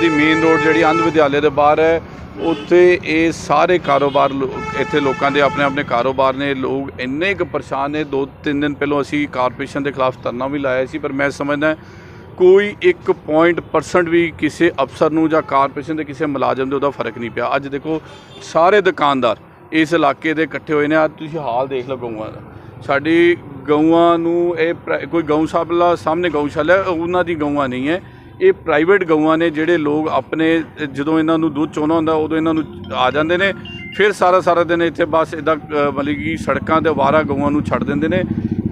ਦੀ main road ਜਿਹੜੀ ਅੰਧ ਵਿਦਿਆਲੇ ਦੇ ਬਾਹਰ ਹੈ, ਉੱਥੇ ਇਹ ਸਾਰੇ ਕਾਰੋਬਾਰ ਇੱਥੇ ਲੋਕਾਂ ਦੇ ਆਪਣੇ ਆਪਣੇ ਕਾਰੋਬਾਰ ਨੇ, ਲੋਕ ਇੰਨੇ ਕੁ ਪਰੇਸ਼ਾਨ ਨੇ, ਦੋ ਤਿੰਨ ਦਿਨ ਪਹਿਲਾਂ ਅਸੀਂ ਕਾਰਪੋਰੇਸ਼ਨ ਦੇ ਖਿਲਾਫ ਧਰਨਾ ਵੀ ਲਾਇਆ ਸੀ, ਪਰ ਮੈਂ ਸਮਝਦਾ ਕੋਈ 1% ਵੀ ਕਿਸੇ ਅਫਸਰ ਨੂੰ ਜਾਂ ਕਾਰਪੋਰੇਸ਼ਨ ਦੇ ਕਿਸੇ ਮੁਲਾਜ਼ਮ ਦੇ ਉਹਦਾ ਫ਼ਰਕ ਨਹੀਂ ਪਿਆ। ਅੱਜ ਦੇਖੋ, ਸਾਰੇ ਦੁਕਾਨਦਾਰ ਇਸ ਇਲਾਕੇ ਦੇ ਇਕੱਠੇ ਹੋਏ ਨੇ, ਅੱਜ ਤੁਸੀਂ ਹਾਲ ਦੇਖ ਲਓ ਗਊਆਂ ਦਾ। ਸਾਡੀ ਗਊਆਂ ਨੂੰ ਇਹ ਪ੍ਰਾ- ਕੋਈ ਗਊਸ਼ਾਲਾ ਸਾਹਮਣੇ ਗਊਸ਼ਾਲਾ, ਉਹਨਾਂ ਦੀ ਗਊਆਂ ਨਹੀਂ ਹੈ। ਇਹ ਪ੍ਰਾਈਵੇਟ ਗਊਆਂ ਨੇ ਜਿਹੜੇ ਲੋਕ ਆਪਣੇ, ਜਦੋਂ ਇਹਨਾਂ ਨੂੰ ਦੁੱਧ ਚੋਣਾ ਹੁੰਦਾ, ਉਦੋਂ ਇਹਨਾਂ ਨੂੰ ਆ ਜਾਂਦੇ ਨੇ। ਫਿਰ ਸਾਰਾ ਸਾਰਾ ਦਿਨ ਇੱਥੇ ਬਸ ਇਦਾਂ ਮਤਲਬ ਕਿ ਸੜਕਾਂ ਤੇ ਅਵਾਰਾ ਗਊਆਂ ਨੂੰ ਛੱਡ ਦਿੰਦੇ ਨੇ।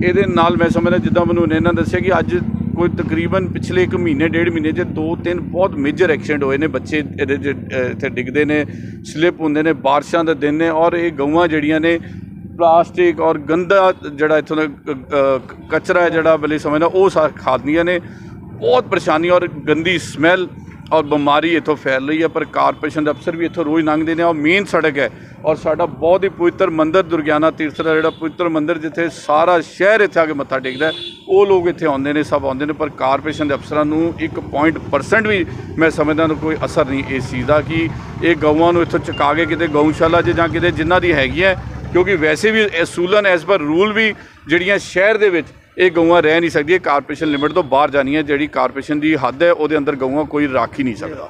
ਇਹਦੇ ਨਾਲ ਮੈਂ ਸਮਝਦਾ, ਜਿੱਦਾਂ ਮੈਨੂੰ ਇਹਨਾਂ ਦੱਸਿਆ ਕਿ ਅੱਜ ਕੋਈ ਤਕਰੀਬਨ ਪਿਛਲੇ 1 ਮਹੀਨੇ, ਡੇਢ ਮਹੀਨੇ 'ਚ ਦੋ ਤਿੰਨ ਬਹੁਤ ਮੇਜਰ ਐਕਸੀਡੈਂਟ ਹੋਏ ਨੇ। ਬੱਚੇ ਇਹਦੇ 'ਚ ਇੱਥੇ ਡਿੱਗਦੇ ਨੇ ਸਲਿੱਪ ਹੁੰਦੇ ਨੇ, ਬਾਰਿਸ਼ਾਂ ਦੇ ਦਿਨ ਨੇ ਔਰ ਇਹ ਗਊਆਂ ਜਿਹੜੀਆਂ ਨੇ ਪਲਾਸਟਿਕ ਔਰ ਗੰਦਾ ਜਿਹੜਾ ਇੱਥੋਂ ਦਾ ਕਚਰਾ ਹੈ ਜਿਹੜਾ ਬਲੀ ਸਮਝਦਾ, ਉਹ ਸਾ ਖਾਦੀਆਂ ਨੇ। ਬਹੁਤ ਪਰੇਸ਼ਾਨੀ ਔਰ ਗੰਦੀ ਸਮੈਲ ਔਰ ਬਿਮਾਰੀ ਇੱਥੋਂ ਫੈਲ ਰਹੀ ਹੈ, ਪਰ ਕਾਰਪੋਰੇਸ਼ਨ ਦੇ ਅਫਸਰ ਵੀ ਇੱਥੋਂ ਰੋਜ਼ ਲੰਘਦੇ ਨੇ। ਔਰ ਮੇਨ ਸੜਕ ਹੈ ਔਰ ਸਾਡਾ ਬਹੁਤ ਹੀ ਪਵਿੱਤਰ ਮੰਦਿਰ ਦੁਰਗਿਆਨਾ ਤੀਰਥ ਦਾ ਜਿਹੜਾ ਪਵਿੱਤਰ ਮੰਦਿਰ ਜਿੱਥੇ ਸਾਰਾ ਸ਼ਹਿਰ ਇੱਥੇ ਆ ਕੇ ਮੱਥਾ ਟੇਕਦਾ ਉਹ ਲੋਕ ਇੱਥੇ ਆਉਂਦੇ ਨੇ, ਸਭ ਆਉਂਦੇ ਨੇ, ਪਰ ਕਾਰਪੋਰੇਸ਼ਨ ਦੇ ਅਫਸਰਾਂ ਨੂੰ 1% ਵੀ ਮੈਂ ਸਮਝਦਾ ਕੋਈ ਅਸਰ ਨਹੀਂ ਇਸ ਚੀਜ਼ ਦਾ ਕਿ ਇਹ ਗਊਆਂ ਨੂੰ ਇੱਥੋਂ ਚੁਕਾ ਕੇ ਕਿਤੇ ਗਊਸ਼ਾਲਾ 'ਚ ਜਾਂ ਕਿਤੇ ਜਿਨ੍ਹਾਂ ਦੀ ਹੈਗੀ ਹੈ ਕਿਉਂਕਿ ਵੈਸੇ ਵੀ ਅਸੂਲਨ ਐਸ ਪਰ ਰੂਲ ਵੀ ਜਿਹੜੀਆਂ ਸ਼ਹਿਰ ਦੇ ਵਿੱਚ ਇਹ ਗਊਆਂ ਰਹਿ ਨਹੀਂ ਸਕਦੀਆਂ ਕਾਰਪੋਰੇਸ਼ਨ ਲਿਮਿਟ ਤੋਂ ਬਾਹਰ ਜਾਣੀਆਂ, ਜਿਹੜੀ ਕਾਰਪੋਰੇਸ਼ਨ ਦੀ ਹੱਦ ਹੈ, ਉਹਦੇ ਅੰਦਰ ਗਊਆਂ ਕੋਈ ਰੱਖ ਹੀ ਨਹੀਂ ਸਕਦਾ।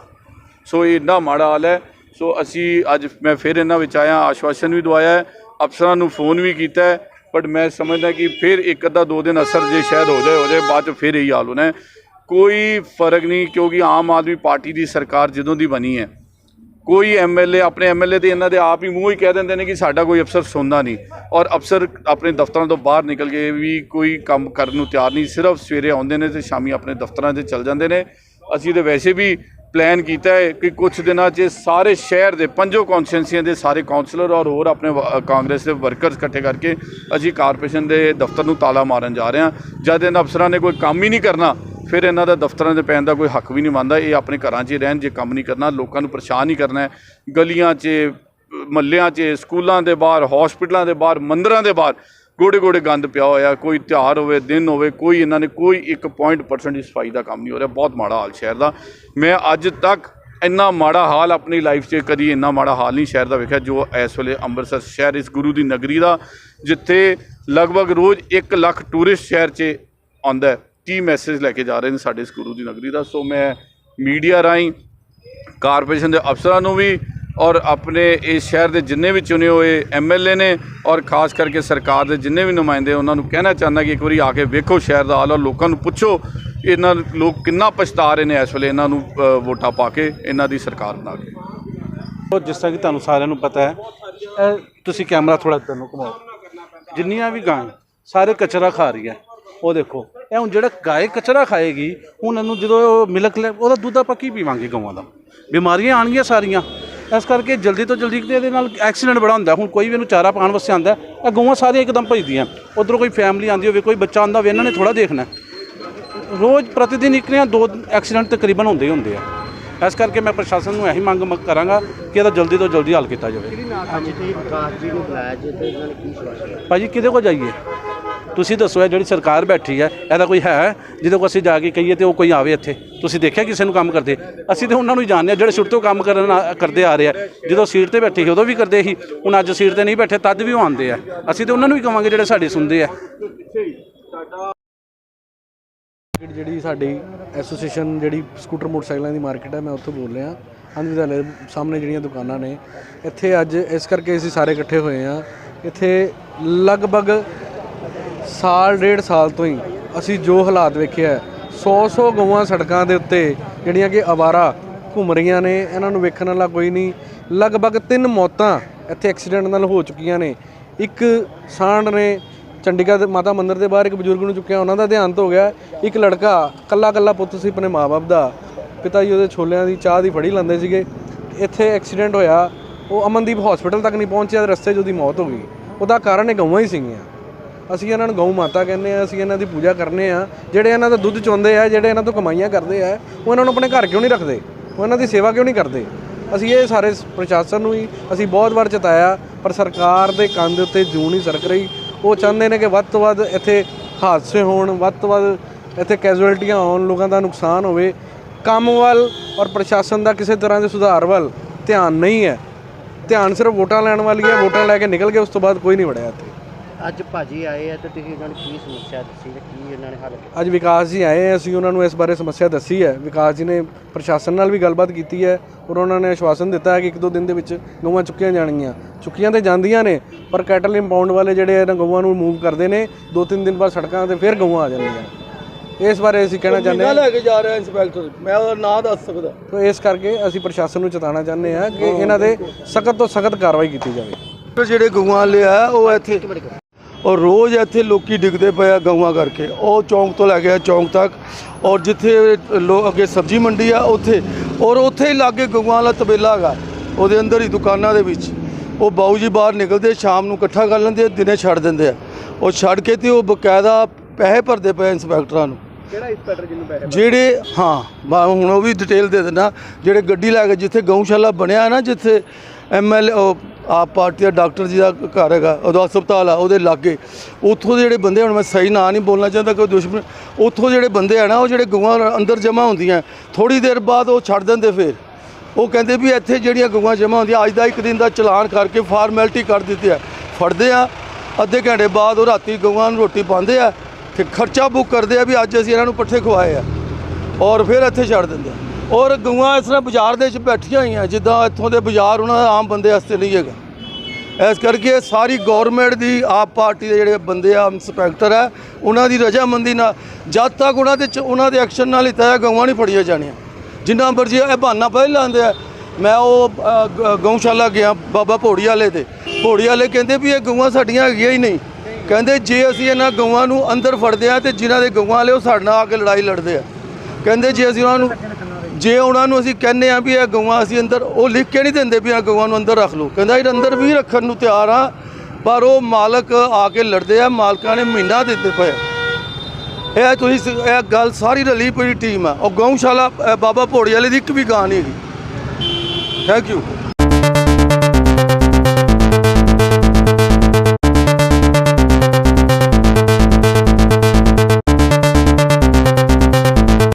ਸੋ ਇਹ ਇੰਨਾ ਮਾੜਾ ਹਾਲ ਹੈ। ਸੋ ਅਸੀਂ ਅੱਜ ਮੈਂ ਫਿਰ ਇਹਨਾਂ ਵਿੱਚ ਆਇਆ, ਆਸ਼ਵਾਸਨ ਵੀ ਦਵਾਇਆ ਹੈ, ਅਫਸਰਾਂ ਨੂੰ ਫੋਨ ਵੀ ਕੀਤਾ ਹੈ ਬਟ ਮੈਂ ਸਮਝਦਾ ਕਿ ਫਿਰ ਇੱਕ ਅੱਧਾ ਦੋ ਦਿਨ ਅਸਰ ਜੇ ਸ਼ਾਇਦ ਹੋ ਜਾਏ ਹੋ ਜਾਏ, ਬਾਅਦ ਚ ਫਿਰ ਇਹੀ ਹਾਲ ਹੋਣਾ ਕੋਈ ਫ਼ਰਕ ਨਹੀਂ, ਕਿਉਂਕਿ ਆਮ ਆਦਮੀ ਪਾਰਟੀ ਦੀ ਸਰਕਾਰ ਜਦੋਂ ਦੀ ਬਣੀ ਹੈ ਕੋਈ ਐਮਐਲਏ ਆਪਣੇ ਐਮਐਲਏ ਤੇ ਇਹਨਾਂ ਦੇ ਆਪ ਹੀ ਮੂੰਹ ਹੀ ਕਹਿ ਦਿੰਦੇ ਨੇ ਕਿ ਸਾਡਾ ਕੋਈ ਅਫਸਰ ਸੁਣਦਾ ਨਹੀਂ। ਔਰ ਅਫਸਰ ਆਪਣੇ ਦਫ਼ਤਰਾਂ ਤੋਂ ਬਾਹਰ ਨਿਕਲ ਕੇ ਵੀ ਕੋਈ ਕੰਮ ਕਰਨ ਨੂੰ ਤਿਆਰ ਨਹੀਂ, ਸਿਰਫ ਸਵੇਰੇ ਆਉਂਦੇ ਨੇ ਤੇ ਸ਼ਾਮੀ ਆਪਣੇ ਦਫ਼ਤਰਾਂ 'ਚ ਚਲ ਜਾਂਦੇ ਨੇ। ਅਸੀਂ ਤੇ ਵੈਸੇ ਵੀ ਪਲਾਨ ਕੀਤਾ ਹੈ ਕਿ ਕੁਝ ਦਿਨਾਂ 'ਚ ਸਾਰੇ ਸ਼ਹਿਰ ਦੇ ਪੰਜੋ ਕੌਂਸਟੀਟੈਂਸੀਆਂ ਦੇ ਸਾਰੇ ਕਾਉਂਸਲਰ ਔਰ ਹੋਰ ਆਪਣੇ ਵ- ਕਾਂਗਰਸ ਦੇ ਵਰਕਰਸ ਇਕੱਠੇ ਕਰਕੇ ਅਸੀਂ ਕਾਰਪੋਰੇਸ਼ਨ ਦੇ ਦਫ਼ਤਰ ਨੂੰ ਤਾਲਾ ਮਾਰਨ ਜਾ ਰਹੇ ਹਾਂ। ਜਦ ਇਹਨਾਂ ਅਫਸਰਾਂ ਨੇ ਕੋਈ ਕੰਮ ਹੀ ਨਹੀਂ ਕਰਨਾ ਫਿਰ ਇਹਨਾਂ ਦਾ ਦਫ਼ਤਰਾਂ ਦੇ ਪੈਣ ਦਾ ਕੋਈ ਹੱਕ ਵੀ ਨਹੀਂ ਮੰਨਦਾ ਇਹ ਆਪਣੇ ਘਰਾਂ 'ਚ ਹੀ ਰਹਿਣ, ਜੇ ਕੰਮ ਨਹੀਂ ਕਰਨਾ, ਲੋਕਾਂ ਨੂੰ ਪਰੇਸ਼ਾਨ ਨਹੀਂ ਕਰਨਾ ਹੈ। ਗਲੀਆਂ 'ਚ ਮੱਲਿਆਂ 'ਚ, ਸਕੂਲਾਂ ਦੇ ਬਾਹਰ ਹਸਪੀਟਲਾਂ ਦੇ ਬਾਹਰ, ਮੰਦਰਾਂ ਦੇ ਬਾਹਰ ਗੋੜੇ ਗੋੜੇ ਗੰਦ ਪਿਆ ਹੋਇਆ। ਕੋਈ ਤਿਉਹਾਰ ਹੋਵੇ, ਦਿਨ ਹੋਵੇ, ਕੋਈ ਇਹਨਾਂ ਨੇ ਕੋਈ 1% ਦੀ ਸਫ਼ਾਈ ਦਾ ਕੰਮ ਨਹੀਂ ਹੋ ਰਿਹਾ। ਬਹੁਤ ਮਾੜਾ ਹਾਲ ਸ਼ਹਿਰ ਦਾ। ਮੈਂ ਅੱਜ ਤੱਕ ਇੰਨਾ ਮਾੜਾ ਹਾਲ ਆਪਣੀ ਲਾਈਫ 'ਚ ਕਦੀ ਇੰਨਾ ਮਾੜਾ ਹਾਲ ਨਹੀਂ ਸ਼ਹਿਰ ਦਾ ਵੇਖਿਆ, ਜੋ ਇਸ ਵੇਲੇ ਅੰਮ੍ਰਿਤਸਰ ਸ਼ਹਿਰ, ਇਸ ਗੁਰੂ ਦੀ ਨਗਰੀ ਦਾ, ਜਿੱਥੇ ਲਗਭਗ ਰੋਜ਼ 1 ਲੱਖ ਟੂਰਿਸਟ ਸ਼ਹਿਰ 'ਚ ਆਉਂਦਾ ਹੈ। ਕੀ ਮੈਸੇਜ ਲੈ ਕੇ ਜਾ ਰਹੇ ਨੇ ਸਾਡੇ ਇਸ ਗੁਰੂ ਦੀ ਨਗਰੀ ਦਾ। ਸੋ ਮੈਂ ਮੀਡੀਆ ਰਾਹੀਂ ਕਾਰਪੋਰੇਸ਼ਨ ਦੇ ਅਫਸਰਾਂ ਨੂੰ ਵੀ ਔਰ ਆਪਣੇ ਇਸ ਸ਼ਹਿਰ ਦੇ ਜਿੰਨੇ ਵੀ ਚੁਣੇ ਹੋਏ ਐਮਐਲਏ ਨੇ ਔਰ ਖਾਸ ਕਰਕੇ ਸਰਕਾਰ ਦੇ ਜਿੰਨੇ ਵੀ ਨੁਮਾਇੰਦੇ ਉਹਨਾਂ ਨੂੰ ਕਹਿਣਾ ਚਾਹੁੰਦਾ ਕਿ ਇੱਕ ਵਾਰੀ ਆ ਕੇ ਵੇਖੋ ਸ਼ਹਿਰ ਦਾ ਹਾਲ ਔਰ ਲੋਕਾਂ ਨੂੰ ਪੁੱਛੋ ਇਹਨਾਂ ਲੋਕ ਕਿੰਨਾ ਪਛਤਾ ਰਹੇ ਨੇ ਇਸ ਵੇਲੇ ਇਹਨਾਂ ਨੂੰ ਵੋਟਾਂ ਪਾ ਕੇ, ਇਹਨਾਂ ਦੀ ਸਰਕਾਰ ਬਣਾ ਕੇ। ਉਹ ਜਿਸ ਤਰ੍ਹਾਂ ਕਿ ਤੁਹਾਨੂੰ ਸਾਰਿਆਂ ਨੂੰ ਪਤਾ ਹੈ ਤੁਸੀਂ ਕੈਮਰਾ ਥੋੜਾ ਇੱਧਰ ਨੂੰ ਘੁਮਾਓ। ਜਿੰਨੀਆਂ ਵੀ ਗਾਂ ਸਾਰੇ ਕਚਰਾ ਖਾ ਰਹੀ ਹੈ ਉਹ ਦੇਖੋ ਇਹ ਹੁਣ ਜਿਹੜਾ ਗਾਏ ਕਚਰਾ ਖਾਏਗੀ ਹੁਣ ਇਹਨੂੰ ਜਦੋਂ ਮਿਲਕ ਲੈ ਉਹਦਾ ਦੁੱਧ ਆਪਾਂ ਕੀ ਪੀਵਾਂਗੇ ਗਊਆਂ ਦਾ? ਬਿਮਾਰੀਆਂ ਆਣਗੀਆਂ ਸਾਰੀਆਂ। ਇਸ ਕਰਕੇ ਜਲਦੀ ਤੋਂ ਜਲਦੀ ਇਹਦੇ ਨਾਲ ਐਕਸੀਡੈਂਟ ਬੜਾ ਹੁੰਦਾ। ਹੁਣ ਕੋਈ ਵੀ ਇਹਨੂੰ ਚਾਰਾ ਪਾਉਣ ਵਾਸਤੇ ਆਂਦਾ ਇਹ ਗਊਆਂ ਸਾਰੀਆਂ ਇੱਕਦਮ ਭਜਦੀਆਂ। ਉਧਰੋਂ ਕੋਈ ਫੈਮਿਲੀ ਆਂਦੀ ਹੋਵੇ ਕੋਈ ਬੱਚਾ ਆਂਦਾ ਹੋਵੇ ਇਹਨਾਂ ਨੇ ਥੋੜਾ ਦੇਖਣਾ ਰੋਜ਼ ਪ੍ਰਤੀਦਿਨ ਇੱਕ ਜਾਂ ਦੋ ਐਕਸੀਡੈਂਟ ਤਕਰੀਬਨ ਹੁੰਦੇ ਹੀ ਹੁੰਦੇ ਆ। ਇਸ ਕਰਕੇ ਮੈਂ ਪ੍ਰਸ਼ਾਸਨ ਨੂੰ ਇਹੀ ਮੰਗ ਕਰਾਂਗਾ ਕਿ ਇਹਦਾ ਜਲਦੀ ਤੋਂ ਜਲਦੀ ਹੱਲ ਕੀਤਾ ਜਾਵੇ। ਨੂੰ ਨੇ ਭਾਜੀ ਕਿਹਦੇ ਕੋਲ ਜਾਈਏ? ਤੁਸੀਂ ਦੱਸੋ ਇਹ ਜਿਹੜੀ ਸਰਕਾਰ ਬੈਠੀ ਹੈ, ਇਹਦਾ ਕੋਈ ਹੈ? ਜਿਹਦੇ ਕੋਲ ਅਸੀਂ ਜਾ ਕੇ ਕਹੀਏ ਤੇ ਉਹ ਕੋਈ ਆਵੇ ਇੱਥੇ। ਤੁਸੀਂ ਦੇਖਿਆ ਕਿਸੇ ਨੂੰ ਕੰਮ ਕਰਦੇ? ਅਸੀਂ ਤੇ ਉਹਨਾਂ ਨੂੰ ਹੀ ਜਾਣਦੇ ਹਾਂ, ਜਿਹੜੇ ਸ਼ੁਰੂ ਤੋਂ ਕੰਮ ਕਰਨ ਆ- ਕਰਦੇ ਆ ਰਹੇ ਆ। ਜਦੋਂ ਸੀਟ ਤੇ ਬੈਠੇ ਸੀ, ਉਦੋਂ ਵੀ ਕਰਦੇ ਸੀ। ਹੁਣ ਅੱਜ ਸੀਟ ਤੇ ਨਹੀਂ ਬੈਠੇ, ਤਦ ਵੀ ਉਹ ਆਉਂਦੇ ਆ। ਅਸੀਂ ਤੇ ਉਹਨਾਂ ਨੂੰ ਵੀ ਕਵਾਂਗੇ ਜਿਹੜੇ ਸਾਡੀ ਸੁਣਦੇ ਆ। ਮਾਰਕੀਟ ਜਿਹੜੀ ਸਾਡੀ ਐਸੋਸੀਏਸ਼ਨ ਜਿਹੜੀ ਸਕੂਟਰ ਮੋਟਰਸਾਈਕਲਾਂ ਦੀ ਮਾਰਕੀਟ ਹੈ, ਮੈਂ ਉੱਥੋਂ ਬੋਲ ਰਿਹਾ। ਅੰਧ ਵਿਦਿਆਲੇ ਸਾਹਮਣੇ ਜਿਹੜੀਆਂ ਦੁਕਾਨਾਂ ਨੇ। ਇੱਥੇ ਅੱਜ ਇਸ ਕਰਕੇ ਅਸੀਂ ਸਾਰੇ ਇਕੱਠੇ ਹੋਏ ਆ ਇੱਥੇ ਲਗਭਗ ਸਾਲ ਡੇਢ ਸਾਲ ਤੋਂ ਹੀ ਅਸੀਂ ਜੋ ਹਾਲਾਤ ਵੇਖਿਆ 100-100 ਗਊਆਂ ਸੜਕਾਂ ਦੇ ਉੱਤੇ ਜਿਹੜੀਆਂ ਕਿ ਆਵਾਰਾ ਘੁੰਮ ਰਹੀਆਂ ਨੇ, ਇਹਨਾਂ ਨੂੰ ਵੇਖਣ ਵਾਲਾ ਕੋਈ ਨਹੀਂ। ਲਗਭਗ ਤਿੰਨ ਮੌਤਾਂ ਇੱਥੇ ਐਕਸੀਡੈਂਟ ਨਾਲ ਹੋ ਚੁੱਕੀਆਂ ਨੇ। ਇੱਕ ਸਾਂਢ ਨੇ ਚੰਡੀਗੜ੍ਹ ਮਾਤਾ ਮੰਦਿਰ ਦੇ ਬਾਹਰ ਇੱਕ ਬਜ਼ੁਰਗ ਨੂੰ ਚੁੱਕਿਆ, ਉਹਨਾਂ ਦਾ ਦੇਹਾਂਤ ਹੋ ਗਿਆ। ਇੱਕ ਲੜਕਾ ਕੱਲਾ ਕੱਲਾ ਪੁੱਤ ਸੀ ਆਪਣੇ ਮਾਪੇ ਦਾ। ਪਿਤਾ ਜੀ ਉਹਦੇ ਛੋਲਿਆਂ ਦੀ ਚਾਹ ਦੀ ਫੜੀ ਲਾਉਂਦੇ ਸੀਗੇ। ਇੱਥੇ ਐਕਸੀਡੈਂਟ ਹੋਇਆ, ਉਹ ਅਮਨਦੀਪ ਹਸਪੀਟਲ ਤੱਕ ਨਹੀਂ ਪਹੁੰਚਿਆ ਤੇ ਰਸਤੇ 'ਚ ਉਹਦੀ ਮੌਤ ਹੋ ਗਈ। ਉਹਦਾ ਕਾਰਨ ਇਹ ਗਊਆਂ ਹੀ ਸੀਗੀਆਂ। ਅਸੀਂ ਇਹਨਾਂ ਨੂੰ ਗਊ ਮਾਤਾ ਕਹਿੰਦੇ ਆ, ਅਸੀਂ ਇਹਨਾਂ ਦੀ ਪੂਜਾ ਕਰਨੇ ਆ। ਜਿਹੜੇ ਇਹਨਾਂ ਦਾ ਦੁੱਧ ਚੋਂਦੇ ਆ, ਜਿਹੜੇ ਇਹਨਾਂ ਤੋਂ ਕਮਾਈਆਂ ਕਰਦੇ ਆ, ਉਹ ਇਹਨਾਂ ਨੂੰ ਆਪਣੇ ਘਰ ਕਿਉਂ ਨਹੀਂ ਰੱਖਦੇ? ਉਹ ਇਹਨਾਂ ਦੀ ਸੇਵਾ ਕਿਉਂ ਨਹੀਂ ਕਰਦੇ? ਅਸੀਂ ਇਹ ਸਾਰੇ ਪ੍ਰਸ਼ਾਸਨ ਨੂੰ ਹੀ ਅਸੀਂ ਬਹੁਤ ਵਾਰ ਚਤਾਇਆ, ਪਰ ਸਰਕਾਰ ਦੇ ਕੰਨ ਦੇ ਉੱਤੇ ਜੂੰ ਨਹੀਂ ਸਰਕ ਰਹੀ। ਉਹ ਚਾਹੁੰਦੇ ਨੇ ਕਿ ਵੱਧ ਤੋਂ ਵੱਧ ਇੱਥੇ ਹਾਦਸੇ ਹੋਣ, ਵੱਧ ਤੋਂ ਵੱਧ ਇੱਥੇ ਕੈਜੂਅਲਟੀਆਂ ਹੋਣ ਲੋਕਾਂ ਦਾ ਨੁਕਸਾਨ ਹੋਵੇ। ਕੰਮ ਵੱਲ ਔਰ ਪ੍ਰਸ਼ਾਸਨ ਦਾ ਕਿਸੇ ਤਰ੍ਹਾਂ ਦੇ ਸੁਧਾਰ ਵੱਲ ਧਿਆਨ ਨਹੀਂ ਹੈ। ਧਿਆਨ ਸਿਰਫ ਵੋਟਾਂ ਲੈਣ ਵਾਲੀ ਹੈ, ਵੋਟਾਂ ਲੈ ਕੇ ਨਿਕਲ ਗਏ, ਉਸ ਤੋਂ ਬਾਅਦ ਕੋਈ ਨਹੀਂ ਵੜਿਆ ਇੱਥੇ। ਅੱਜ ਭਾਜੀ ਆਏ ਆ ਤੇ ਤੁਸੀਂ ਉਹਨਾਂ ਨੂੰ ਕੀ ਸਮੱਸਿਆ ਦੱਸੀ ਤੇ ਕੀ ਇਹਨਾਂ ਨੇ ਹੱਲ ਕੀਤਾ? ਅੱਜ ਵਿਕਾਸ ਜੀ ਆਏ ਹੈ ਅਸੀਂ ਉਹਨਾਂ ਨੂੰ ਇਸ ਬਾਰੇ ਸਮੱਸਿਆ ਦੱਸੀ ਹੈ। ਵਿਕਾਸ ਜੀ ਨੇ ਪ੍ਰਸ਼ਾਸਨ ਨਾਲ ਵੀ ਗੱਲਬਾਤ ਕੀਤੀ ਹੈ ਔਰ ਉਹਨਾਂ ਨੇ ਆਸ਼ਵਾਸਨ ਦਿੱਤਾ ਹੈ ਕਿ ਇੱਕ ਦੋ ਦਿਨ ਦੇ ਵਿੱਚ ਗਊਆਂ ਚੁੱਕੀਆਂ ਜਾਣਗੀਆਂ। ਚੁੱਕੀਆਂ ਤੇ ਜਾਂਦੀਆਂ ਨੇ ਪਰ ਕੈਟਲ ਇੰਪਾਊਂਡ ਵਾਲੇ ਜਿਹੜੇ ਇਹਨਾਂ ਗਊਆਂ ਨੂੰ ਮੂਵ ਕਰਦੇ ਨੇ ਦੋ ਤਿੰਨ ਦਿਨ ਬਾਅਦ ਸੜਕਾਂ ਤੇ ਫਿਰ ਗਊਆਂ ਆ ਜਾਂਦੀਆਂ ਇਸ ਬਾਰੇ ਅਸੀਂ ਕਹਿਣਾ ਚਾਹੁੰਦੇ ਹਾਂ ਲੈ ਕੇ ਜਾ ਰਿਹਾ ਇੰਸਪੈਕਟਰ ਮੈਂ ਉਹਦਾ ਨਾਂ ਦੱਸ ਸਕਦਾ। ਤੋ ਇਸ ਕਰਕੇ ਅਸੀਂ ਪ੍ਰਸ਼ਾਸਨ ਨੂੰ ਚੇਤਾਉਣਾ ਚਾਹੁੰਦੇ ਹਾਂ ਕਿ ਇਹਨਾਂ ਦੇ ਸਖਤ ਤੋਂ ਸਖਤ ਕਾਰਵਾਈ ਕੀਤੀ ਜਾਵੇ। ਜਿਹੜੇ ਗਊਆਂ ਲਿਆ ਉਹ ਇੱਥੇ ਔਰ ਰੋਜ਼ ਇੱਥੇ ਲੋਕੀ ਡਿੱਗਦੇ ਪਏ ਆ ਗਊਆਂ ਕਰਕੇ। ਉਹ ਚੌਂਕ ਤੋਂ ਲੈ ਗਿਆ ਚੌਂਕ ਤੱਕ। ਔਰ ਜਿੱਥੇ ਲੋ ਅੱਗੇ ਸਬਜ਼ੀ ਮੰਡੀ ਆ ਉੱਥੇ। ਔਰ ਉੱਥੇ ਹੀ ਲਾਗੇ ਗਊਆਂ ਵਾਲਾ ਤਬੇਲਾ ਹੈਗਾ ਉਹਦੇ ਅੰਦਰ ਹੀ ਦੁਕਾਨਾਂ ਦੇ ਵਿੱਚ। ਉਹ ਬਾਊ ਜੀ ਬਾਹਰ ਨਿਕਲਦੇ ਸ਼ਾਮ ਨੂੰ ਇਕੱਠਾ ਕਰ ਲੈਂਦੇ ਦਿਨੇ ਛੱਡ ਦਿੰਦੇ ਆ। ਉਹ ਛੱਡ ਕੇ ਤੇ ਉਹ ਬਕਾਇਦਾ ਪੈਸੇ ਭਰਦੇ ਪਏ ਇੰਸਪੈਕਟਰਾਂ ਨੂੰ। ਕਿਹੜਾ ਇੰਸਪੈਕਟਰ ਜਿਹਨੂੰ ਪੈਸੇ ਜਿਹੜੇ ਹਾਂ ਹੁਣ ਉਹ ਵੀ ਡਿਟੇਲ ਦੇ ਦਿੰਦਾ। ਜਿਹੜੇ ਗੱਡੀ ਲੈ ਕੇ ਜਿੱਥੇ ਗਊਸ਼ਾਲਾ ਬਣਿਆ ਨਾ ਜਿੱਥੇ ਐਮਐਲ ਆਪ ਪਾਰਟੀ ਦਾ ਡਾਕਟਰ ਜੀ ਦਾ ਘਰ ਹੈਗਾ ਉਹਦਾ ਹਸਪਤਾਲ ਆ, ਉਹਦੇ ਲਾਗੇ। ਉੱਥੋਂ ਦੇ ਜਿਹੜੇ ਬੰਦੇ, ਹੁਣ ਮੈਂ ਸਹੀ ਨਾਂ ਨਹੀਂ ਬੋਲਣਾ ਚਾਹੁੰਦਾ ਕੋਈ ਦੁਸ਼ਮਣ, ਉੱਥੋਂ ਜਿਹੜੇ ਬੰਦੇ ਆ ਨਾ, ਉਹ ਜਿਹੜੇ ਗਊਆਂ ਅੰਦਰ ਜਮ੍ਹਾਂ ਹੁੰਦੀਆਂ ਥੋੜੀ ਦੇਰ ਬਾਅਦ ਉਹ ਛੱਡ ਦਿੰਦੇ ਫਿਰ। ਉਹ ਕਹਿੰਦੇ ਵੀ ਇੱਥੇ ਜਿਹੜੀਆਂ ਗਊਆਂ ਜਮ੍ਹਾਂ ਹੁੰਦੀਆਂ, ਅੱਜ ਦਾ ਇੱਕ ਦਿਨ ਦਾ ਚਲਾਨ ਕਰਕੇ ਫਾਰਮੈਲਿਟੀ ਕਰ ਦਿੱਤੀ ਆ। ਫੜਦੇ ਆ, ਅੱਧੇ ਘੰਟੇ ਬਾਅਦ ਉਹ ਰਾਤੀ ਗਊਆਂ ਨੂੰ ਰੋਟੀ ਪਾਉਂਦੇ ਆ, ਤੇ ਖਰਚਾ ਬੁੱਕ ਕਰਦੇ ਆ ਵੀ ਅੱਜ ਅਸੀਂ ਇਹਨਾਂ ਨੂੰ ਪੱਠੇ ਖਵਾਏ ਆ, ਔਰ ਫਿਰ ਇੱਥੇ ਛੱਡ ਦਿੰਦੇ ਆ। ਔਰ ਗਊਆਂ ਇਸ ਤਰ੍ਹਾਂ ਬਾਜ਼ਾਰ ਦੇ ਵਿੱਚ ਬੈਠੀਆਂ ਹੋਈਆਂ, ਜਿੱਦਾਂ ਇੱਥੋਂ ਦੇ ਬਾਜ਼ਾਰ ਉਹਨਾਂ ਦਾ ਆਮ ਬੰਦੇ ਵਾਸਤੇ ਨਹੀਂ ਹੈਗਾ। ਇਸ ਕਰਕੇ ਸਾਰੀ ਗਵਰਨਮੈਂਟ ਦੀ, ਆਪ ਪਾਰਟੀ ਦੇ ਜਿਹੜੇ ਬੰਦੇ ਆ ਇੰਸਪੈਕਟਰ ਆ, ਉਹਨਾਂ ਦੀ ਰਜਾਮੰਦੀ ਨਾਲ, ਜਦ ਤੱਕ ਉਹਨਾਂ ਦੇ ਚ- ਉਹਨਾਂ ਦੇ ਐਕਸ਼ਨ ਨਾਲ ਲਿੱਤਾ ਹੈ ਗਊਆਂ ਨਹੀਂ ਫੜੀਆਂ ਜਾਣੀਆਂ। ਜਿੰਨਾ ਮਰਜ਼ੀ ਇਹ ਬਹਾਨਾ ਪਹਿਲਾਂ ਲਾਉਂਦੇ ਆ। ਮੈਂ ਉਹ ਗਊਸ਼ਾਲਾ ਗਿਆ ਬਾਬਾ ਭੋੜੀ ਵਾਲੇ ਤੇ। ਭੋੜੀ ਵਾਲੇ ਕਹਿੰਦੇ ਵੀ ਇਹ ਗਊਆਂ ਸਾਡੀਆਂ ਹੈਗੀਆਂ ਹੀ ਨਹੀਂ। ਕਹਿੰਦੇ ਜੇ ਅਸੀਂ ਇਹਨਾਂ ਗਊਆਂ ਨੂੰ ਅੰਦਰ ਫੜਦੇ ਆ ਤੇ ਜਿਨ੍ਹਾਂ ਦੇ ਗਊਆਂ ਵਾਲੇ ਉਹ ਸਾਡੇ ਨਾਲ ਆ ਕੇ ਲੜਾਈ ਲੜਦੇ ਆ। ਕਹਿੰਦੇ ਜੇ ਅਸੀਂ ਉਹਨਾਂ ਨੂੰ ਜੇ ਉਹਨਾਂ ਨੂੰ ਅਸੀਂ ਕਹਿੰਦੇ ਆ ਵੀ ਇਹ ਗਊਆਂ ਅਸੀਂ ਅੰਦਰ, ਉਹ ਲਿਖ ਕੇ ਨਹੀਂ ਦਿੰਦੇ ਵੀ ਇਹ ਗਊਆਂ ਨੂੰ ਅੰਦਰ ਰੱਖ ਲਓ। ਕਹਿੰਦਾ ਇਹ ਅੰਦਰ ਵੀ ਰੱਖਣ ਨੂੰ ਤਿਆਰ ਆ, ਪਰ ਉਹ ਮਾਲਕ ਆ ਕੇ ਲੜਦੇ ਆ, ਮਾਲਕਾਂ ਨੇ ਮਹੀਨਾ ਦਿੱਤੇ ਪਏ ਇਹ ਤੁਸੀਂ ਸ- ਇਹ ਗੱਲ ਸਾਰੀ ਰਲੀ ਪਈ ਟੀਮ ਆ। ਉਹ ਗਊਸ਼ਾਲਾ ਬਾਬਾ ਭੋੜੀ ਵਾਲੇ ਦੀ ਇੱਕ ਵੀ ਗਾਂ ਨਹੀਂ ਹੈਗੀ। Thank you